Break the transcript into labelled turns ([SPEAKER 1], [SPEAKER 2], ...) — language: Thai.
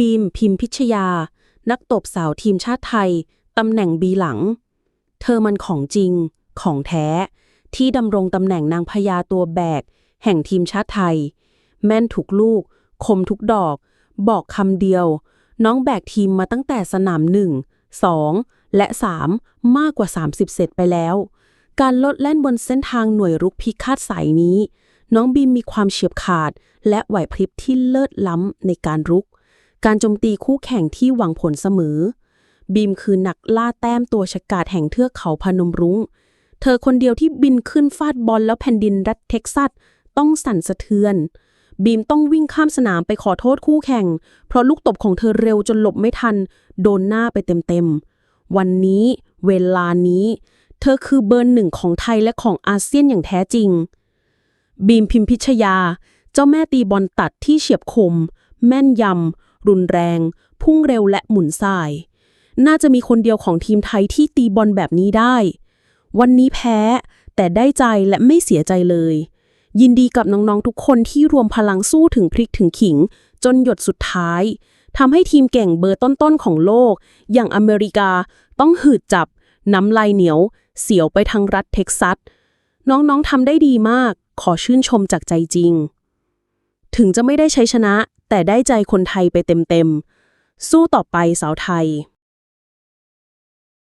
[SPEAKER 1] บีม พิมพิชยา นักตบสาวทีมชาติไทย ตำแหน่งบีหลัง เธอมันของจริง ของแท้ ที่ดำรงตำแหน่งนางพญาตัวแบก แห่งทีมชาติไทย แม่นทุกลูก คมทุกดอก บอกคำเดียว น้องแบกทีมมาตั้งแต่สนามหนึ่งสองและสามมากกว่า 30 เซตไปแล้ว การลดแล่นบนเส้นทางหน่วยรุกพิฆาตสายนี้ น้องบีมมีความเฉียบขาด และไหวพริบที่เลิศล้ำในการรุก การโจมตีคู่แข่งที่หวังผลเสมอ บีมคือนักล่าแต้มตัวฉกาจแห่งเทือกเขาพนมรุง้ง เธอคนเดียวที่บินขึ้นฟาดบอลแล้วแผ่นดินรัฐเท็กซัสต้องสั่นสะเทือน บีมต้องวิ่งข้ามสนามไปขอโทษคู่แข่ง เพราะลูกตบของเธอเร็วจนหลบไม่ทัน โดนหน้าไปเต็มๆ วันนี้ เวลานี้ เธอคือเบอร์หนึ่งของไทยและของอาเซียนอย่างแท้จริง บีมพิมพิชยา เจ้าแม่ตีบอลตัดที่เฉียบคม แม่นยำ รุนแรง พุ่งเร็วและหมุนสาย น่าจะมีคนเดียวของทีมไทยที่ตีบอลแบบนี้ได้ วันนี้แพ้แต่ได้ใจและไม่เสียใจเลย ยินดีกับน้องๆทุกคนที่รวมพลังสู้ถึงพริกถึงขิง จนหยดสุดท้ายทำให้ทีมเก่งเบอร์ต้นๆของโลก อย่างอเมริกาต้องหืดจับ น้ำลายเหนียว เสียวไปทางรัฐเท็กซัส น้องๆทำได้ดีมาก ขอชื่นชมจากใจจริง ถึงจะไม่ได้ใช้ชนะ แต่ได้ใจคนไทยไปเต็มๆ สู้ต่อไปสาวไทย